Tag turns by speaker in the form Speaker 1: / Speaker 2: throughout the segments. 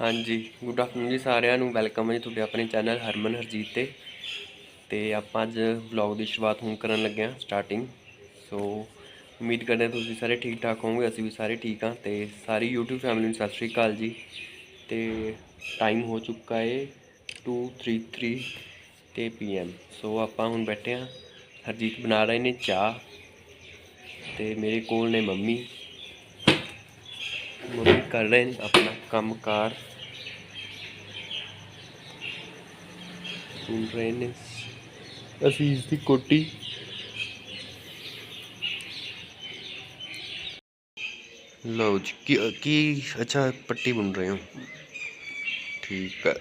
Speaker 1: ਹਾਂਜੀ good afternoon ਜੀ ਸਾਰਿਆਂ ਨੂੰ। ਵੈਲਕਮ ਹੈ ਜੀ ਤੁਹਾਡੇ ਆਪਣੇ ਚੈਨਲ ਹਰਮਨ ਹਰਜੀਤ ਤੇ। ਤੇ ਆਪਾਂ ਅੱਜ ਵਲੌਗ ਦੀ ਸ਼ੁਰੂਆਤ ਹੁਣ ਕਰਨ ਲੱਗੇ ਹਾਂ ਸਟਾਰਟਿੰਗ ਸੋ ਉਮੀਦ ਕਰਦੇ ਹਾਂ ਤੁਸੀਂ ਸਾਰੇ ਠੀਕ ਠਾਕ ਹੋਵੋਗੇ, ਅਸੀਂ ਵੀ ਸਾਰੇ ਠੀਕ ਹਾਂ। ਤੇ ਸਾਰੀ YouTube ਫੈਮਿਲੀ ਨੂੰ ਸਤਿ ਸ਼੍ਰੀ ਅਕਾਲ ਜੀ। ਤੇ ਟਾਈਮ ਹੋ ਚੁੱਕਾ ਹੈ 2:33 ਤੇ PM ਸੋ ਆਪਾਂ ਹੁਣ ਬੈਠੇ ਹਾਂ। ਹਰਜੀਤ ਬਣਾ ਰਹੇ ਨੇ ਚਾਹ। ਤੇ ਮੇਰੇ ਕੋਲ ਨੇ ਮੰਮੀ। ਮੰਮੀ ਕਰ ਰਹੇ ਨੇ, ਆਪਣਾ ਕੰਮਕਾਰ। ਸੁਣ ਰਹੇ ਨੇ ਅਸੀਂ ਇਸ ਦੀ ਕੋਟੀ। ਲਓ ਜੀ, ਕੀ ਕੀ, ਅੱਛਾ, ਪੱਟੀ ਬੁਣ ਰਹੇ ਹੋ। ਠੀਕ ਹੈ।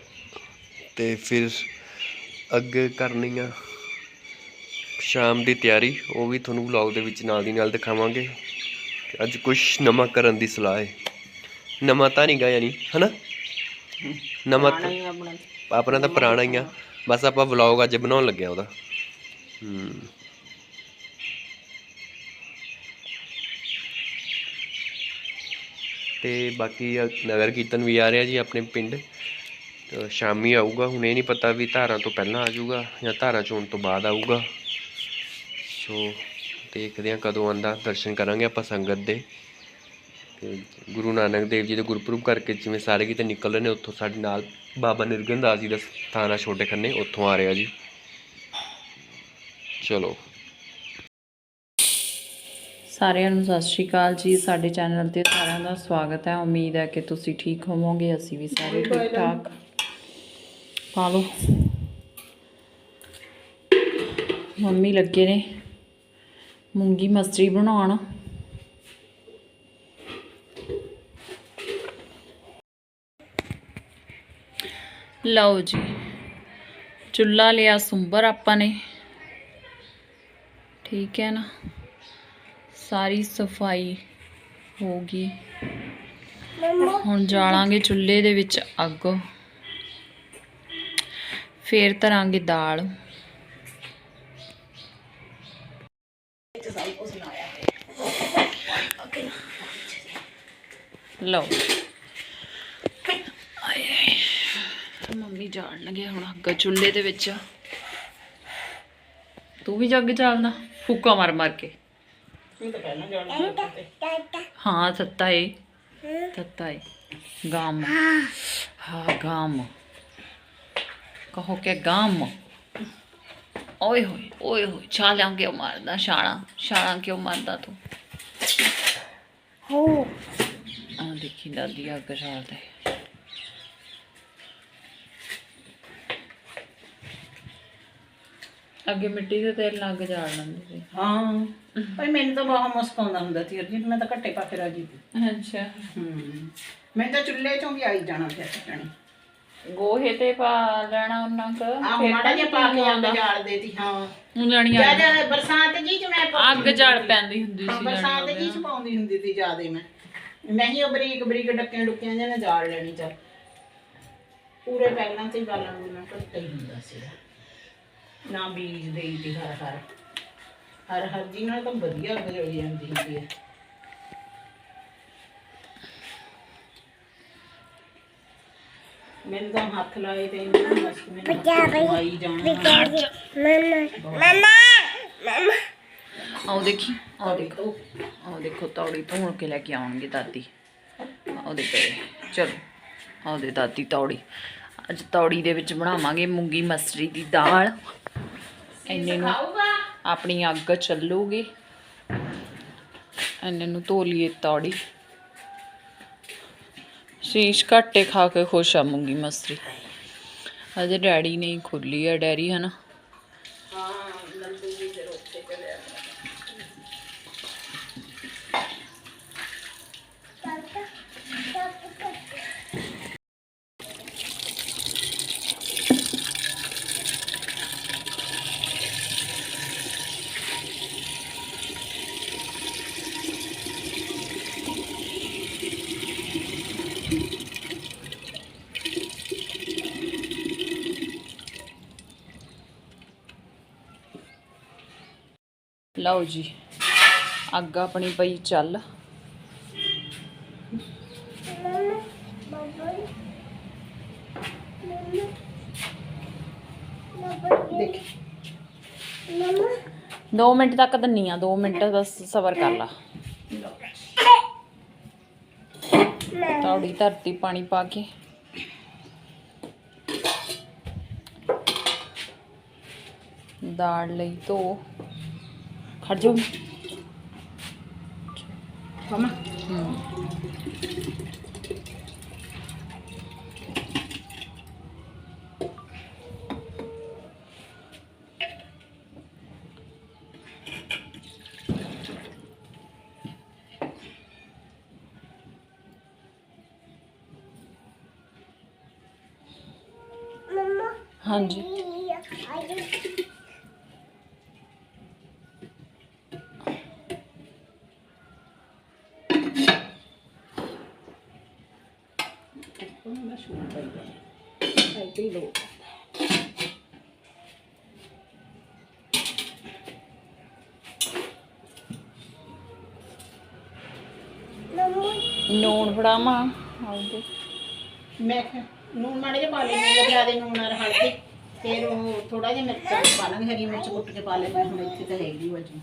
Speaker 1: ਤੇ ਫਿਰ ਅੱਗੇ ਕਰਨੀ ਆ ਸ਼ਾਮ ਦੀ ਤਿਆਰੀ, ਉਹ ਵੀ ਤੁਹਾਨੂੰ ਵਲੌਗ ਦੇ ਵਿੱਚ ਨਾਲ ਦੀ ਨਾਲ ਦਿਖਾਵਾਂਗੇ। ਅੱਜ ਕੁਝ ਨਵਾਂ ਕਰਨ ਦੀ ਸਲਾਹ ਹੈ। ਨਵਾਂ ਤਾਂ ਨਹੀਂ ਗਾ ਯਾਨੀ ਹਨਾ? ਨਵਾਂ ਤਾਂ ਆਪਣਾ। ਤਾਂ ਪੁਰਾਣਾ ਹੀ ਆ। ਬਸ ਆਪਾਂ ਵਲੌਗ ਅੱਜ ਬਣਾਉਣ ਲੱਗਿਆ ਉਹਦਾ। ਹੂੰ। ਤੇ ਬਾਕੀ ਆ ਨਗਰ ਕੀਰਤਨ ਵੀ ਆ ਰਿਹਾ ਜੀ ਆਪਣੇ ਪਿੰਡ। ਤੇ ਸ਼ਾਮੀ ਆਊਗਾ ਹੁਣ ਇਹ ਨਹੀਂ ਪਤਾ ਵੀ ਧਾਰਾਂ ਤੋਂ ਪਹਿਲਾਂ ਆ ਜਾਊਗਾ ਜਾਂ ਧਾਰਾਂ ਚੋਣ ਤੋਂ ਬਾਅਦ ਆਊਗਾ। ਸੋ ਦੇਖਦੇ ਹਾਂ ਕਦੋਂ ਆਂਦਾ ਦਰਸ਼ਨ ਕਰਾਂਗੇ ਆਪਾਂ ਸੰਗਤ ਦੇ। ਤੇ ਗੁਰੂ ਨਾਨਕ ਦੇਵ ਜੀ ਦੇ ਗੁਰਪੁਰਬ ਕਰਕੇ ਜਿਵੇਂ ਸਾਰੇ ਕਿਤੇ ਨਿਕਲ ਰਹੇ ਨੇ ਉੱਥੋਂ ਸਾਡੇ ਨਾਲ ਬਾਬਾ ਨਿਰਗਨ ਦਾਸ ਜੀ ਦਾ ਸਥਾਨ ਆ ਛੋਟੇ ਖੰਨੇ ਉੱਥੋਂ ਆ ਰਿਹਾ ਜੀ। ਚਲੋ।
Speaker 2: ਸਾਰਿਆਂ ਨੂੰ ਸਤਿ ਸ਼੍ਰੀ ਅਕਾਲ ਜੀ ਸਾਡੇ ਚੈਨਲ ਤੇ ਸਾਰਿਆਂ ਦਾ ਸਵਾਗਤ ਹੈ। ਉਮੀਦ ਹੈ ਕਿ ਤੁਸੀਂ ਠੀਕ ਹੋਵੋਗੇ ਅਸੀਂ ਵੀ ਸਾਰੇ ਠੀਕ ਠਾਕ ਪਾ ਲਓ। ਮੰਮੀ ਲੱਗੇ ਨੇ। ਮੂੰਗੀ ਮਸਰੀ ਬਣਾਉਣ। ਲਓ ਜੀ। ਚੁੱਲਾ ਲਿਆ ਸੁੰਬਰ ਆਪਾਂ ਨੇ। ਠੀਕ ਹੈ ਨਾ? ਸਾਰੀ ਸਫ਼ਾਈ ਹੋ ਗਈ। ਹੁਣ ਜਾਲਾਂਗੇ ਚੁੱਲ੍ਹੇ ਦੇ ਵਿੱਚ ਅੱਗ। ਫੇਰ ਧਰਾਂਗੇ ਦਾਲ। ਲਓ ਆਏ ਆਏ ਮੰਮੀ ਜਾਣ ਲੱਗੇ ਹੁਣ ਅੱਗ ਚੁੱਲ੍ਹੇ ਦੇ ਵਿੱਚ। ਤੂੰ ਵੀ ਜੱਗ ਜਾਲਣਾ ਫੂਕਾ ਮਾਰ ਮਾਰ ਕੇ। ਹਾਂ ਸੱਤਾ ਏ। ਸੱਤਾ ਏ। ਗਾਮ। ਹਾਂ। ਗਾਮ। ਕਹੋ ਕਿ ਗਾਮ। ਓਏ ਹੋਏ ਓਏ ਹੋਏ ਛਾਲਾਂ ਕਿਉਂ ਮਾਰਦਾ ਛਾਲਾਂ? ਛਾਲਾਂ ਕਿਉਂ ਮਾਰਦਾ ਤੂੰ? ਹੋ। ਆ ਦੇਖੀ ਦਾਦੀ ਅੱਗ ਛਾਲਦੇ ਅੱਗੇ ਮਿੱਟੀ ਦੇ ਤੇਲ ਲੱਗ ਜਾਲ ਲੈਂਦੇ ਸੀ।
Speaker 3: ਹਾਂ। ਪਰ ਮੈਨੂੰ ਤਾਂ ਬਹੁਤ ਮੁਸ਼ਕ ਆਉਂਦਾ ਹੁੰਦਾ ਸੀ ਅਰਜੀ ਮੈਂ ਤਾਂ ਘੱਟੇ ਪਾ ਕੇ ਰਾਜੀ ਸੀ।
Speaker 2: ਅੱਛਾ।
Speaker 3: ਹੂੰ। ਮੈਂ ਤਾਂ ਚੁੱਲ੍ਹੇ ਚੋਂ ਵੀ ਆਈ ਜਾਣਾ ਫਿਰ ਕੱਟਣੀ
Speaker 2: ਗੋਹੇ ਤੇ ਪਾ ਲੈਣਾ ਉਹਨਾਂ ਕ
Speaker 3: ਆ ਮਾੜਾ ਜਿਹਾ ਪਾ ਕੇ ਅੱਗ ਜਾਲ ਦੇਤੀ ਹਾਂ
Speaker 2: ਹੁਣ ਜਾਣੀ ਆ
Speaker 3: ਜਦ ਬਰਸਾਤ ਜੀ ਚ ਮੈਂ
Speaker 2: ਅੱਗ ਜਲ ਪੈਂਦੀ ਹੁੰਦੀ
Speaker 3: ਹਾਂ,
Speaker 2: ਸੀ
Speaker 3: ਬਰਸਾਤ ਜੀ ਚ ਪਾਉਂਦੀ ਹੁੰਦੀ ਸੀ ਜਿਆਦੇ ਮੈਂ। ਨਹੀਂ ਉਹ ਬਰੀਕ ਬਰੀਕ ਡੱਕਿਆਂ ਡੁੱਕਿਆਂ ਜਿਹਨੇ ਜਾਲ ਲੈਣੀ ਚਾ ਪੂਰੇ ਪਹਿਲਾਂ ਤੇ ਬਾਲਾਂ ਨੂੰ ਮੈਂ ਘੱਟੇ ਹੁੰਦਾ ਸੀ ਨਾ ਬੀਜ ਦੇਈ ਦੀ ਹਰ ਹਰ। ਹਰ ਹਰ ਜੀ ਨਾਲ ਤਾਂ ਵਧੀਆ ਅੱਗ ਜਲ ਜਾਂਦੀ ਹੁੰਦੀ ਹੈ। ਮੈਨੂੰ ਤਾਂ ਹੱਥ ਲਾਏ ਤੇ ਇਹਨਾਂ ਨੂੰ ਬਸ ਮੈਨੂੰ ਆਈ ਜਾਣਾ।
Speaker 2: ਆਓ ਦੇਖੀ। ਆਓ ਦੇਖੋ। ਆਓ ਦੇਖੋ ਤੌੜੀ ਧੋਣ ਕੇ ਲੈ ਕੇ ਆਉਣਗੇ ਦਾਦੀ। ਆਓ ਦੇ ਪਏ ਚਲੋ ਆਓ ਦੇ ਦਾਦੀ ਤੌੜੀ। ਅੱਜ ਤੌੜੀ ਦੇ ਵਿੱਚ ਬਣਾਵਾਂਗੇ ਮੂੰਗੀ ਮਸਰੀ ਦੀ ਦਾਲ। ਇੰਨੇ ਨੂੰ ਆਪਣੀ ਅੱਗ ਚੱਲੂਗੀ। ਇੰਨੇ ਨੂੰ ਧੋ ਲਈਏ ਤੌੜੀ। ਸ਼ੀਸ਼ ਘੱਟੇ ਖਾ ਕੇ ਖੁਸ਼ ਆ ਮੂੰਗੀ ਮਸਰੀ। ਅਜੇ ਡੈਡੀ ਨੇ ਹੀ ਖੁੱਲੀ ਆ ਡੈਰੀ ਹਨਾ? ਲਓ ਜੀ। ਅੱਗ ਆਪਣੀ ਪਈ ਚੱਲ। ਦੋ ਮਿੰਟ ਤੱਕ ਦੰਨੀ ਆ, ਦੋ ਮਿੰਟ ਬਸ ਸਬਰ ਕਰ ਲਾ। ਤੌੜੀ ਧਰਤੀ ਪਾਣੀ ਪਾ ਕੇ। ਦਾੜ ਲਈ ਧੋ। ਖੜ ਜਾਓ
Speaker 3: ਮਮਾ
Speaker 2: ਹਾਂਜੀ
Speaker 3: ਪਈ ਹੈ। ਇੱਥੇ ਲੋ
Speaker 2: ਨੂਣ ਫੜਾਵਾਂ। ਆਉਂਦੇ
Speaker 3: ਮੈਂ ਕਿਹਾ ਨੂਨ ਮਾੜੇ ਜਿਹਾ ਪਾ ਲੈਂਦੇ ਆ ਜ਼ਿਆਦਾ ਨੂਨ ਨਾਲ ਹਲਦੀ। ਫਿਰ ਉਹ ਥੋੜਾ ਜਿਹਾ ਮਿਰਚਾਂ ਪਾ ਲਾਂਗੇ ਹਰੀ ਮਿਰਚ ਕੁੱਟ ਕੇ ਪਾ ਲੈ ਮੈਂ ਹੁਣ ਇੱਥੇ ਤਾਂ ਹੈਗੀ ਵਜੂ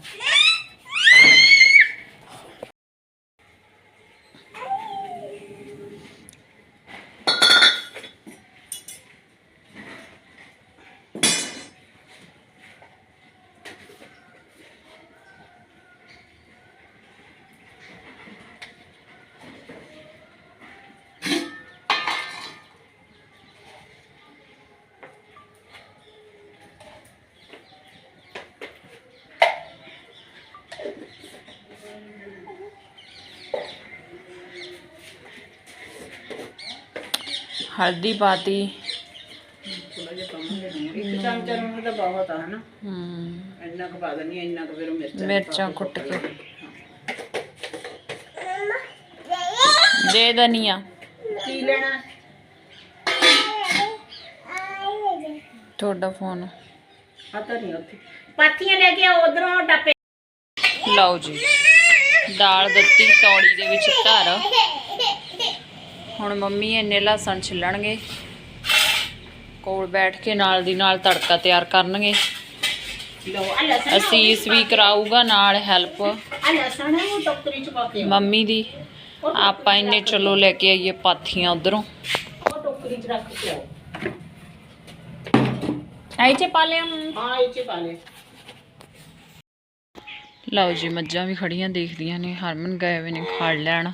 Speaker 2: ਹਲਦੀ ਪਾਤੀ।
Speaker 3: ਥੋੜਾ ਜਿਹਾ ਪਾਵਾਂਗੇ ਨੂਣ। ਇੱਕ ਚਮਚਾ ਨੂਨ ਤਾਂ ਬਹੁਤ ਆ ਹਨਾ?
Speaker 2: ਹਮ
Speaker 3: ਇੰਨਾ ਕੁ ਪਾ ਦਿੰਦੀ ਹਾਂ, ਇੰਨਾ ਕੁ ਫਿਰ ਉਹ ਮਿਰਚਾਂ
Speaker 2: ਮਿਰਚਾਂ ਕੁੱਟ ਕੇ। ਦੇ ਦਨੀਆ।
Speaker 3: ਕੀ ਲੈਣਾ?
Speaker 2: ਤੁਹਾਡਾ ਫੋਨ।
Speaker 3: ਆ ਤਾਂ ਨਹੀਂ ਉੱਥੇ। ਪਾਥੀਆਂ ਲੈ ਕੇ ਉਧਰੋਂ ਟੱਪੇ।
Speaker 2: ਲਓ ਜੀ। ਦਾਲ ਦਿੱਤੀ ਤੌੜੀ ਦੇ ਵਿੱਚ ਧਰ ਹੁਣ ਮੰਮੀ ਇੰਨੇ ਲਸਣ ਛਿੱਲਣਗੇ। ਕੋਲ ਬੈਠ ਕੇ ਨਾਲ ਦੀ ਨਾਲ ਤੜਕਾ ਤਿਆਰ ਕਰਨਗੇ। ਅਸੀਸ ਵੀ ਕਰਾਊਗਾ ਨਾਲ ਹੈਲਪ। ਮੰਮੀ ਦੀ। ਆਪਾਂ ਇੰਨੇ ਚਲੋ ਲੈ ਕੇ ਆਈਏ ਪਾਥੀਆਂ ਉਧਰੋਂ।
Speaker 3: ਟੋਕਰੀ ਚ ਰੱਖ ਕੇ ਆਓ।
Speaker 2: ਆਈ ਚ ਪਾ ਲਿਆ
Speaker 3: ਹਾਂ ਚ
Speaker 2: ਲਓ ਜੀ ਮੱਝਾਂ ਵੀ ਖੜੀਆਂ ਦੇਖਦੀਆਂ ਨੇ। ਹਰਮਨ ਗਏ ਹੋਏ ਨੇ ਖੜ ਲੈਣ।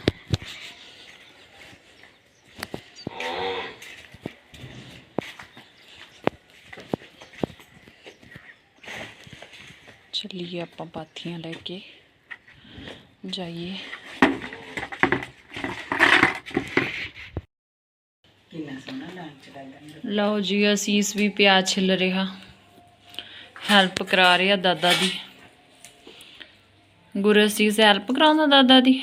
Speaker 2: ਚੱਲੀਏ ਆਪਾਂ ਪਾਥੀਆਂ ਲੈ ਕੇ। ਜਾਈਏ। ਲਓ ਜੀ ਅਸੀਸ ਵੀ ਪਿਆਜ਼ ਛਿੱਲ ਰਿਹਾ। ਹੈਲਪ ਕਰਾ ਰਿਹਾ ਦਾਦਾ ਦੀ। ਗੁਰੂ ਅਸੀਸ ਹੈਲਪ ਕਰਾਉਂਦਾ ਦਾਦਾ ਦੀ?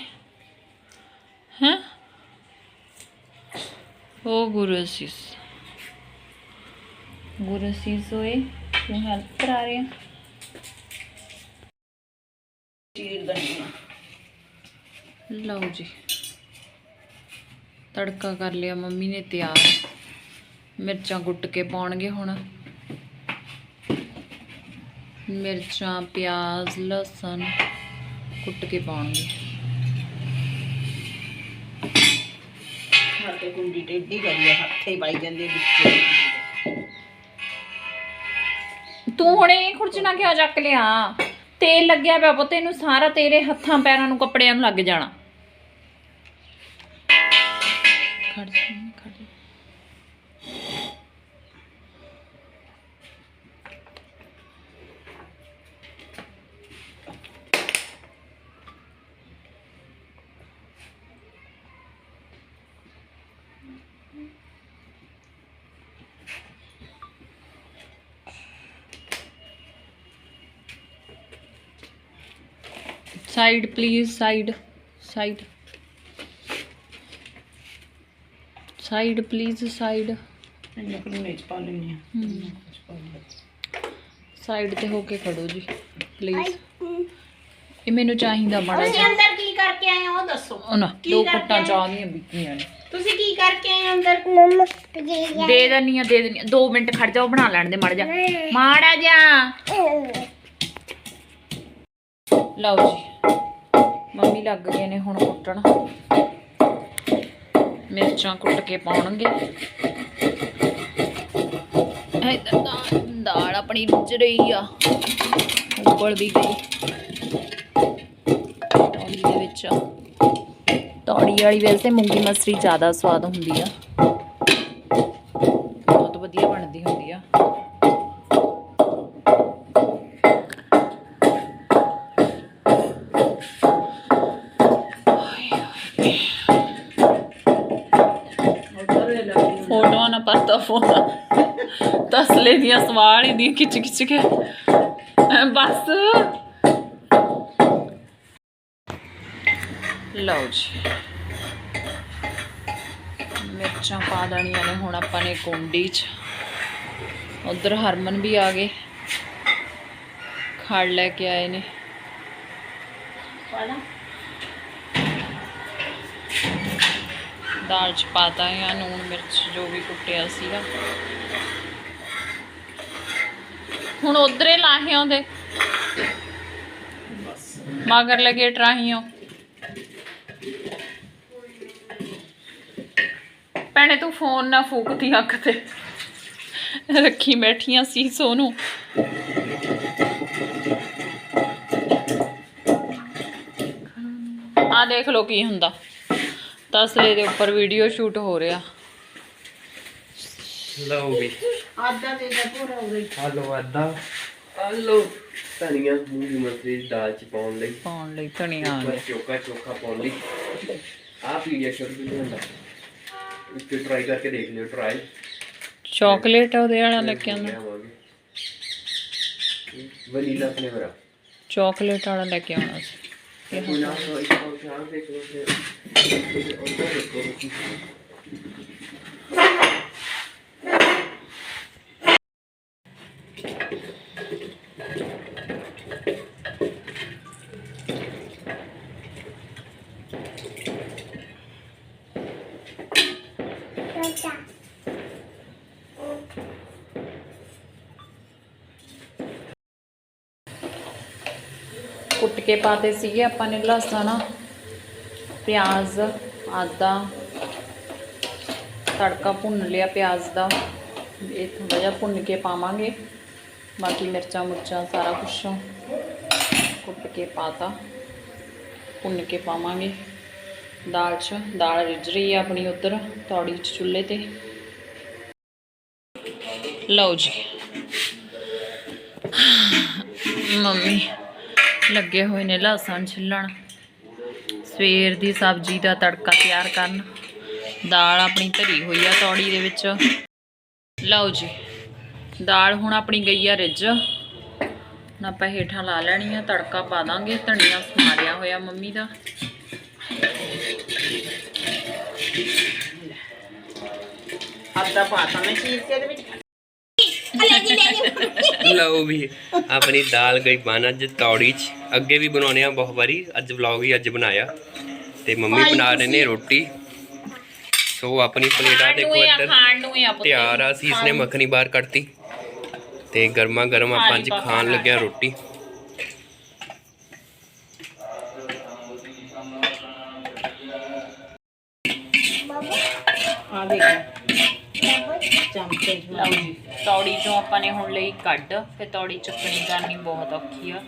Speaker 2: ਹੈ? ਉਹ ਗੁਰੂ ਅਸੀਸ ਗੁਰੂ ਅਸੀਸ ਹੋਏ ਤੂੰ ਹੈਲਪ ਕਰਾ ਰਿਹਾ।
Speaker 3: ਚੀਰ ਦਣੀ
Speaker 2: ਲਓ ਜੀ। ਤੜਕਾ ਕਰ ਲਿਆ ਮੰਮੀ ਨੇ ਤਿਆਰ। ਮਿਰਚਾਂ ਕੁੱਟ ਕੇ ਪਾਉਣਗੇ ਹੁਣ। ਮਿਰਚਾਂ ਪਿਆਜ਼ ਲਸਣ ਕੁੱਟ ਕੇ ਪਾਉਣਗੇ।
Speaker 3: ਕੇ ਕੁੰਡੀ ਟੇਢੀ ਕਰੀ ਆ ਹੱਥੇ ਹੀ ਪਾਈ ਜਾਂਦੇ ਵਿੱਚ।
Speaker 2: ਤੂੰ ਹੁਣ ਖੁਰਚਣਾ ਕਿਉਂ ਚੱਕ ਲਿਆ? ਤੇਲ ਲੱਗਿਆ ਪਿਆ ਪੁੱਤ ਇਹਨੂੰ ਸਾਰਾ ਤੇਰੇ ਹੱਥਾਂ ਪੈਰਾਂ ਨੂੰ ਕੱਪੜਿਆਂ ਨੂੰ ਲੱਗ ਜਾਣਾ। Side please side side side please side
Speaker 3: ਪਾ ਲੈਣੀ ਆ
Speaker 2: ਸਾਈਡ ਤੇ ਹੋ ਕੇ ਖੜੋ ਜੀ ਪਲੀਜ਼ ਇਹ ਮੈਨੂੰ ਚਾਹੀਦਾ ਬੜਾ
Speaker 3: ਤੁਸੀਂ ਅੰਦਰ ਕੀ ਕਰਕੇ ਆਏ ਹੋ ਉਹ ਦੱਸੋ।
Speaker 2: ਉਹ ਨਾ
Speaker 3: ਕੀ
Speaker 2: ਦੋ
Speaker 3: ਕਰਕੇ
Speaker 2: ਕੁੱਟਾਂ
Speaker 3: ਆਏ?
Speaker 2: ਚਾਹ ਦੀਆਂ ਬੀਤੀਆਂ ਨੇ।
Speaker 3: ਤੁਸੀਂ ਕੀ ਕਰਕੇ ਆਏ ਅੰਦਰ?
Speaker 2: ਦੇ ਦਨੀ ਆ ਦੇ ਦਨੀ ਆ 2 ਮਿੰਟ ਖੜ ਜਾਓ ਬਣਾ ਲੈਣ ਦੇ ਮੜ ਜਾ ਮਾੜਾ ਜਾ ਲਓ ਜੀ। ਮੰਮੀ ਲੱਗ ਗਏ ਨੇ ਹੁਣ ਕੁੱਟਣ। ਮਿਰਚਾਂ ਕੁੱਟ ਕੇ ਪਾਉਣਗੇ। ਇੱਧਰ ਦਾਲ ਦਾਲ ਆਪਣੀ ਰਿੱਝ ਰਹੀ ਆ। ਉਬਲ ਵੀ ਗਈ। ਤੌੜੀ ਦੇ ਵਿੱਚ ਤੌੜੀ ਵਾਲੀ ਵੈਸੇ ਮੂੰਗੀ ਮਸਰੀ ਜ਼ਿਆਦਾ ਸਵਾਦ ਹੁੰਦੀ ਆ। ਨਾ ਤਸਲੇ ਦੀਆਂ ਸਵਾਲ ਹੀ ਦੀਆਂ ਖਿੱਚ ਖਿੱਚ ਕੇ। ਬਸ। ਲਓ ਜੀ। ਮਿਰਚਾਂ ਪਾ ਦੇਣੀਆਂ ਨੇ, ਹੁਣ ਆਪਾਂ ਨੇ ਕੁੰਡੀ 'ਚ। ਉਧਰ ਹਰਮਨ ਵੀ ਆ ਗਏ। ਖੜ ਲੈ ਕੇ ਆਏ ਨੇ।
Speaker 3: ਪਾਣਾ
Speaker 2: ਦਾਲ 'ਚ ਪਾਤਾ ਆ ਨੂਣ ਮਿਰਚ ਜੋ ਵੀ ਕੁੱਟਿਆ ਸੀਗਾ। ਹੁਣ ਉਧਰੇ ਲਾਹੇ ਆਉਂਦੇ। ਮਗਰ ਲਗੇ ਟਰਾਹੀਓ। ਭੈਣੇ ਤੂੰ ਫੋਨ ਨਾ ਫੂਕਦੀ ਅੱਖ ਤੇ। ਰੱਖੀ ਬੈਠੀਆਂ ਸੀ ਸੋਨੂੰ। ਆ ਦੇਖ ਲੋ ਕੀ ਹੁੰਦਾ। ਤਸਲੇ ਦੇ ਉੱਪਰ ਵੀਡੀਓ ਸ਼ੂਟ ਹੋ ਰਿਹਾ।
Speaker 1: ਲਓ ਵੀ।
Speaker 3: ਆਦਾ ਦੇ ਦਾ ਪੂਰਾ ਹੋ ਗਈ
Speaker 1: ਹਲੋ ਅੱਧਾ ਹਲੋ। ਧਨੀਆ ਮੂੰਗੀ ਮਸਰੀ ਦਾਲ ਚ ਪਾਉਣ ਲਈ।
Speaker 2: ਪਾਉਣ ਲਈ ਧਨੀਆ ਆ ਗਿਆ।
Speaker 1: ਚੋਕਾ ਚੋਕਾ ਪਾਉਣ ਲਈ। ਆਹ ਪੀੜੀਆ ਸ਼ੁਰੂ ਵੀ ਹੁੰਦਾ। ਇਸ ਤੇ ਟਰਾਈ ਕਰਕੇ ਦੇਖ ਲਿਓ ਟਰਾਈ
Speaker 2: ਚਾਕਲੇਟ ਉਹਦੇ ਵਾਲਾ ਲੈ ਕੇ ਆਉਂਦਾ
Speaker 1: ਵਨੀਲਾ ਫਲੇਵਰ ਆ।
Speaker 2: ਚਾਕਲੇਟ ਵਾਲਾ ਲੈ ਕੇ ਆਉਣਾ ਸੀ।
Speaker 1: ਇਹ ਹੁਣ ਆਹ ਇੱਕ ਹੋਰ ਚਾਹ ਦੇ ਕੋਲ
Speaker 2: ਕੁੱਟ ਕੇ ਪਾਤੇ ਸੀਗੇ ਆਪਾਂ ਨੇ ਲਸਣ। ਪਿਆਜ਼, ਆਦਾ, ਤੜਕਾ ਭੁੰਨ ਲਿਆ ਪਿਆਜ਼ ਦਾ। ਇਹ ਥੋੜਾ ਜਿਹਾ ਭੁੰਨ ਕੇ ਪਾਵਾਂਗੇ। ਬਾਕੀ ਮਿਰਚਾਂ ਮੁਰਚਾਂ ਸਾਰਾ ਕੁਝ ਕੁੱਟ ਕੇ ਪਾਤਾ। ਭੁੰਨ ਕੇ ਪਾਵਾਂਗੇ। ਦਾਲ 'ਚ, ਦਾਲ ਰਿੱਝ ਰਹੀ ਹੈ ਆਪਣੀ ਉਧਰ, ਤੌੜੀ 'ਚ ਚੁੱਲ੍ਹੇ ਤੇ। ਲਓ ਜੀ। ਮੰਮੀ, ਲੱਗੇ ਹੋਏ ਨੇ ਲਸਣ ਛਿੱਲਣ। ਸਵੇਰ ਦੀ ਸਬਜ਼ੀ ਦਾ ਤੜਕਾ ਤਿਆਰ ਕਰਨ। ਦਾਲ ਆਪਣੀ ਧਰੀ ਹੋਈ ਆ ਤੌੜੀ ਦੇ ਵਿੱਚ। ਲਓ ਜੀ ਦਾਲ ਹੁਣ ਆਪਣੀ ਗਈ ਆ ਰਿੱਝ। ਹੁਣ ਆਪਾਂ ਹੇਠਾਂ ਲਾ ਲੈਣੀ ਆ ਤੜਕਾ ਪਾ ਦਾਂਗੇ। ਧਨੀਆ ਸਮਾਰਿਆ ਹੋਇਆ ਮੰਮੀ ਦਾ।
Speaker 3: ਆਦਾ ਪਾਤਾ ਮੈਂ ਚੀਜ਼ ਕੇ ਦੇ ਵਿੱਚ।
Speaker 1: ਲਓ ਵੀ। ਆਪਣੀ ਦਾਲ ਗਈ ਬਣ ਅੱਜ ਤੌੜੀ ਚ। ਅੱਗੇ ਵੀ ਬਣਾਉਣੇ ਆ ਬਹੁਤ ਵਾਰੀ। ਅੱਜ ਵਲੌਗ ਹੀ ਅੱਜ ਬਣਾਇਆ। ਤੇ ਮੰਮੀ ਬਣਾ ਰਹੇ ਨੇ ਰੋਟੀ। ਸੋ ਆਪਣੀ ਪਲੇਟਾਂ ਦੇਖੋ ਇੱਧਰ। ਤਿਆਰ ਆ ਸੀ ਇਸਨੇ ਮੱਖਣੀ ਬਾਹਰ ਕੱਢਤੀ। ਤੇ ਗਰਮਾ ਗਰਮ ਆਪਾਂ ਅੱਜ ਖਾਣ ਲੱਗਿਆ ਰੋਟੀ।
Speaker 3: ਆ ਦੇਖ। ਚਮਚੇ
Speaker 2: ਲਓ ਜੀ ਤੌੜੀ ਚੋਂ ਆਪਾਂ ਨੇ ਹੁਣ ਲਈ ਕੱਢ ਫਿਰ ਤੌੜੀ ਚੱਕਣੀ ਕਰਨੀ ਬਹੁਤ ਔਖੀ ਆ।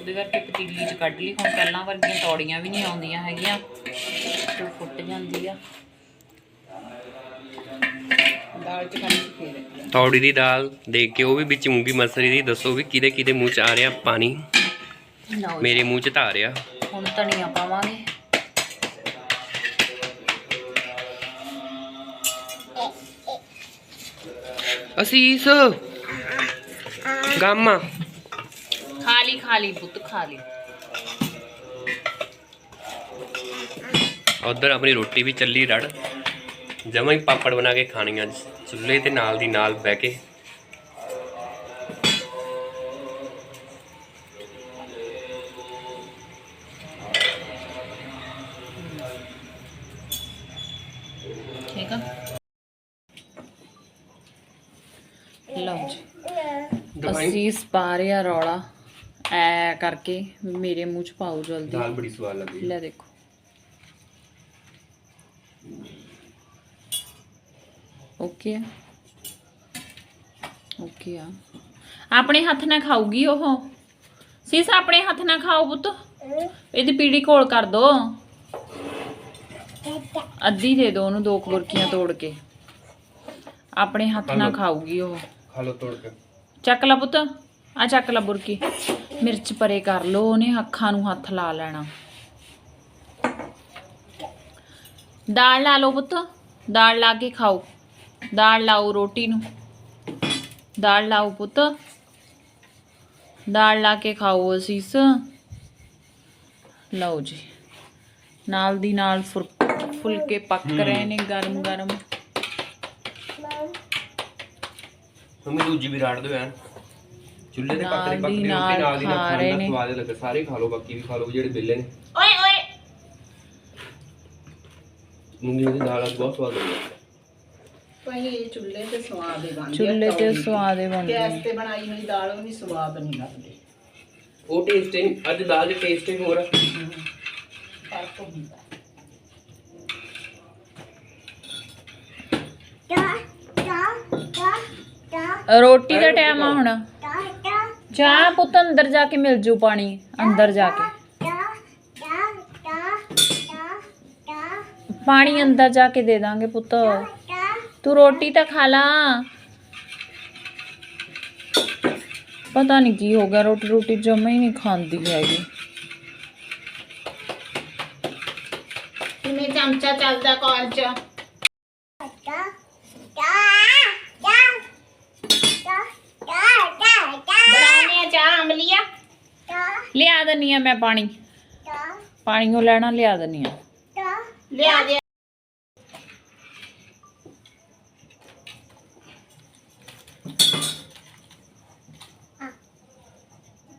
Speaker 2: ਉਹਦੇ ਕਰਕੇ ਪਤੀਲੀ 'ਚ ਕੱਢ ਲਈ ਹੁਣ ਪਹਿਲਾਂ ਵਰਗੀਆਂ ਤੌੜੀਆਂ ਵੀ ਨਹੀਂ ਆਉਂਦੀਆਂ ਹੈਗੀਆਂ ਤੇ ਫੁੱਟ ਜਾਂਦੀ ਆ।
Speaker 3: ਦਾਲ ਚ ਕੰਨ ਫੇਰ
Speaker 1: ਤੌੜੀ ਦੀ ਦਾਲ ਦੇਖ ਕੇ ਉਹ ਵੀ ਵਿੱਚ ਮੂੰਗੀ ਮਸਰੀ ਦੀ ਦੱਸੋ ਵੀ ਕਿਹਦੇ ਕਿਹਦੇ ਮੂੰਹ ਚ ਆ ਰਿਹਾ ਪਾਣੀ?
Speaker 2: ਲਓ ਜੀ।
Speaker 1: ਮੇਰੇ ਮੂੰਹ ਚ ਤਾਂ ਆ ਰਿਹਾ
Speaker 2: ਹੁਣ ਧਨੀਆ ਪਾਵਾਂਗੇ।
Speaker 1: ਅਸੀਸ। ਗਾਮਾ।
Speaker 2: ਖਾਲੀ ਖਾਲੀ ਪੁੱਤ ਖਾਲੀ
Speaker 1: ਉਧਰ ਆਪਣੀ ਰੋਟੀ ਵੀ ਚੱਲੀ ਰੜ। ਜਮਾਂ ਹੀ ਪਾਪੜ ਬਣਾ ਕੇ ਖਾਣੀ ਅੱਜ। ਚੁੱਲ੍ਹੇ ਤੇ ਨਾਲ ਦੀ ਨਾਲ ਬਹਿ ਕੇ
Speaker 2: ਪਾ ਰਿਹਾ ਰੌਲਾ। ਐ ਕਰਕੇ ਮੇਰੇ ਮੂੰਹ ਚ ਪਾਓ ਜਲਦੀ।
Speaker 1: ਦਾਲ ਬੜੀ ਸਵਾਦ ਲੱਗਦੀ
Speaker 2: ਲੈ ਦੇਖੋ। ਓਕੇ ਆ। ਓਕੇ ਆ। ਆਪਣੇ ਹੱਥ ਨਾਲ ਖਾਊਗੀ ਉਹ? ਸੀਸ ਆਪਣੇ ਹੱਥ ਨਾਲ ਖਾਓ ਪੁੱਤ। ਇਹਦੀ ਪੀੜੀ ਕੋਲ ਕਰ ਦੋ। ਅੱਧੀ ਦੇ ਦੋ ਉਹਨੂੰ ਦੋ ਕੁ ਬੁਰਕੀਆਂ ਤੋੜ ਕੇ। ਆਪਣੇ ਹੱਥ ਨਾਲ ਖਾਊਗੀ ਉਹ।
Speaker 1: ਖਾ ਲਓ ਤੋੜ ਕੇ।
Speaker 2: ਚੱਕ ਲਾ ਪੁੱਤ। ਆ ਚੱਕ ਲਾ ਬੁਰਕੀ। ਮਿਰਚ ਪਰੇ ਕਰ ਲੋ ਉਹਨੇ ਅੱਖਾਂ ਨੂੰ ਹੱਥ ਲਾ ਲੈਣਾ। ਦਾਲ ਲਾ ਲਓ ਪੁੱਤ। ਦਾਲ ਲਾ ਕੇ ਖਾਓ। ਦਾਲ ਲਾਓ ਰੋਟੀ ਨੂੰ। ਦਾਲ ਲਾਓ ਪੁੱਤ। ਦਾਲ ਲਾ ਕੇ ਖਾਓ ਅਸੀਸ। ਲਓ ਜੀ। ਨਾਲ ਦੀ ਨਾਲ ਫੁਲਕੇ ਪੱਕ ਰਹੇ ਨੇ ਗਰਮ ਗਰਮ।
Speaker 1: ਮੰਮੀ ਦੂਜੀ ਵੀ ਰਾੜ ਦਿਓ ਯਾਰ ਚੁੱਲ੍ਹੇ ਤੇ
Speaker 2: ਨਾਲ
Speaker 1: ਪੱਕਦੇ
Speaker 2: ਦੀ
Speaker 1: ਪੱਕਦੇ ਰੋਟੀ ਨਾਲ ਦੀ ਨਾਲ
Speaker 2: ਖਾ
Speaker 1: ਖਾਣ
Speaker 2: ਰਹੇ
Speaker 1: ਦਾ
Speaker 2: ਨੇ।
Speaker 1: ਸਵਾਦ ਲੱਗੇ ਸਾਰੇ ਖਾ ਲਓ ਬਾਕੀ ਵੀ ਖਾ ਲਓ ਜਿਹੜੇ ਬਿੱਲੇ ਨੇ।
Speaker 2: ਓਏ ਓਏ।
Speaker 1: ਮੂੰਗੀ ਦੀ ਦਾਲ ਅੱਜ ਬਹੁਤ ਸਵਾਦ ਲੱਗਦੀ।
Speaker 3: ਇਹ ਚੁੱਲ੍ਹੇ ਤੇ ਸਵਾਦ ਹੀ ਬਣਦੀ
Speaker 2: ਚੁੱਲ੍ਹੇ ਤੇ ਸਵਾਦ ਹੀ ਬਣਦੀ
Speaker 3: ਗੈਸ ਤੇ ਬਣਾਈ ਹੋਈ ਦਾਲ ਉਹ ਵੀ ਸਵਾਦ ਨਹੀਂ ਲੱਗਦੀ।
Speaker 1: ਉਹ ਟੇਸਟ ਹੀ ਅੱਜ ਦਾਲ ਦੇ ਟੇਸਟ ਹੀ ਹੋਰ ਆ।
Speaker 3: ਫ਼ਰਕ ਹੁੰਦਾ
Speaker 2: ਰੋਟੀ ਦਾ ਟਾਈਮ ਆ ਹੁਣ। ਚਾਹ ਪੁੱਤ ਅੰਦਰ ਜਾ ਕੇ ਮਿਲ ਜੂ ਪਾਣੀ ਅੰਦਰ ਜਾ ਕੇ ਪਾਣੀ ਅੰਦਰ ਜਾ ਕੇ ਦੇ ਦਾਂਗੇ ਪੁੱਤ ਤੂੰ ਰੋਟੀ ਤਾਂ ਖਾ ਲਾ ਪਤਾ ਨਹੀਂ ਕੀ ਹੋ ਗਿਆ ਰੋਟੀ ਰੋਟੀ ਜਮਾ ਹੀ ਨਹੀਂ ਖਾਂਦੀ ਹੈਗੀ
Speaker 3: ਕਿਵੇਂ ਚਮਚਾ ਚੱਲਦਾ ਕਾਲਜ ਬਣਾਉਣੇ ਆ ਚਾਹ ਅਮਲੀਆ
Speaker 2: ਲਿਆ ਦਨੀ ਆ ਮੈਂ ਪਾਣੀ। ਪਾਣੀ ਉਹ ਲੈਣਾ ਲਿਆ ਦਨੀ ਆ।
Speaker 3: ਲਿਆ ਦੇ।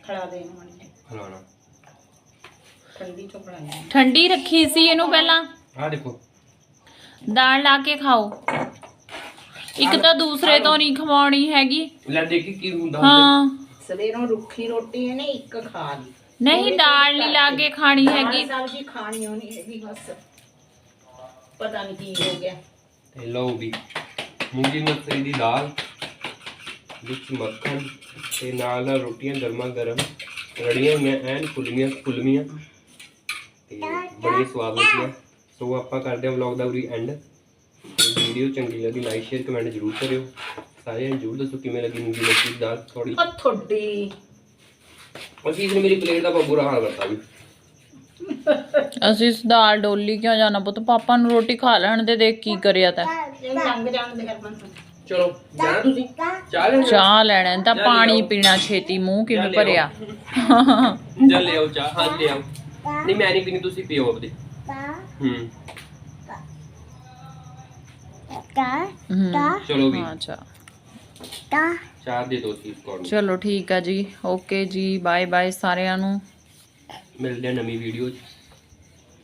Speaker 3: ਖੜਾ ਦੇ ਇਹਨੂੰ ਜਿਹੀ।
Speaker 1: ਖਲਾਣਾ
Speaker 3: ਠੰਡੀ ਚੋਂ ਬਣਾਈ
Speaker 2: ਠੰਡੀ ਰੱਖੀ ਸੀ ਇਹਨੂੰ ਪਹਿਲਾਂ।
Speaker 1: ਦੇਖੋ।
Speaker 2: ਦਾਲ ਲਾ ਕੇ ਖਾਓ। ਇੱਕ ਤਾਂ ਦੂਸਰੇ ਤੋਂ ਨਹੀਂ ਖਵਾਉਣੀ ਹੈਗੀ।
Speaker 1: ਲੈ ਦੇਖੀ ਕੀ ਹੁੰਦਾ ਹੁੰਦਾ।
Speaker 2: ਹਾਂ।
Speaker 3: ਸਵੇਰੋਂ ਰੁੱਖੀ ਰੋਟੀ ਇਹਨੇ ਇੱਕ ਖਾ ਲਈ
Speaker 2: ਨਹੀਂ ਦਾਲ ਨਹੀਂ ਲਾ ਕੇ ਖਾਣੀ ਹੈਗੀ।
Speaker 3: ਸਬਜ਼ੀ ਖਾਣੀ ਹੋਣੀ ਹੈਗੀ ਬਸ। ਪਤਾ ਨਹੀਂ ਕੀ ਹੋ ਗਿਆ।
Speaker 1: ਤੇ ਲਓ ਵੀ ਮੂੰਗੀ ਮਸਰੀ ਦੀ ਦਾਲ ਵਿੱਚ ਮੱਖਣ ਤੇ ਨਾਲ ਨਾਲ ਰੋਟੀਆਂ ਗਰਮਾ ਗਰਮ ਰੜੀਆਂ ਮੈਂ ਐਨ ਫੁੱਲਮੀਆਂ ਤੇ ਬੜੀ ਸਵਾਦ ਲੱਗੀਆਂ ਸੋ ਆਪਾਂ ਕਰਦੇ ਹਾਂ ਵਲੌਗ ਦਾ ਉਰੀ ਐਂਡ ਵੀਡੀਓ ਚੰਗੀ ਲੱਗੀ ਲਾਈਕ ਸ਼ੇਅਰ ਕਮੈਂਟ ਜ਼ਰੂਰ ਕਰਿਓ। ਸਾਰਿਆਂ ਨੂੰ ਜ਼ਰੂਰ ਦੱਸੋ ਕਿਵੇਂ ਲੱਗੀ ਮੂੰਗੀ ਦੀ ਦਾਲ ਥੋੜੀ
Speaker 3: ਉਹ ਥੋੜੀ
Speaker 1: ਅਸੀਂ ਇਸਨੇ ਮੇਰੀ ਪਲੇਟ ਦਾ ਬਹੁਤ ਬੁਰਾ ਹਾਲ ਕਰਤਾ ਵੀ
Speaker 2: ਅਸੀਂ ਇਸ ਦਾਲ ਡੋਲੀ ਕਿਉਂ ਜਾਣਾ ਪੁੱਤ? ਪਾਪਾ ਨੂੰ ਰੋਟੀ ਖਾ ਲੈਣ ਦੇ ਦੇਖ ਕੀ ਕਰਿਆ ਤੈਂ।
Speaker 3: ਇਹ ਲੰਘ ਜਾਣ ਦੇ ਹਰਮਨ
Speaker 1: ਚਲੋ ਜਾਣਾ ਤੁਸੀਂ? ਚਾਹ ਲੈਣ?
Speaker 2: ਚਾਹ ਲੈਣਾ ਤਾਂ ਪਾਣੀ ਪੀਣਾ ਛੇਤੀ ਮੂੰਹ ਕਿਵੇਂ
Speaker 1: ਲਿਆਓ।
Speaker 2: ਭਰਿਆ?
Speaker 1: ਜਾ ਲੈ ਆਓ ਚਾਹ ਹਾਂ ਲੈ ਆਓ। ਨਹੀਂ ਮੈਂ ਨਹੀਂ ਪੀਣੀ ਤੁਸੀਂ ਪੀਓ ਆਪਦੀ। ਹੂੰ। ਚਲੋ ਵੀ।
Speaker 2: ਹਾਂ ਚਾਹ
Speaker 1: ਦੇ ਦੋ
Speaker 2: ਚਲੋ ਠੀਕ ਆ ਜੀ। ਓਕੇ ਜੀ ਬਾਏ ਬਾਏ ਸਾਰਿਆਂ ਨੂੰ।
Speaker 1: ਮਿਲਦੇ ਆ ਨਵੀਂ ਵੀਡੀਓ 'ਚ।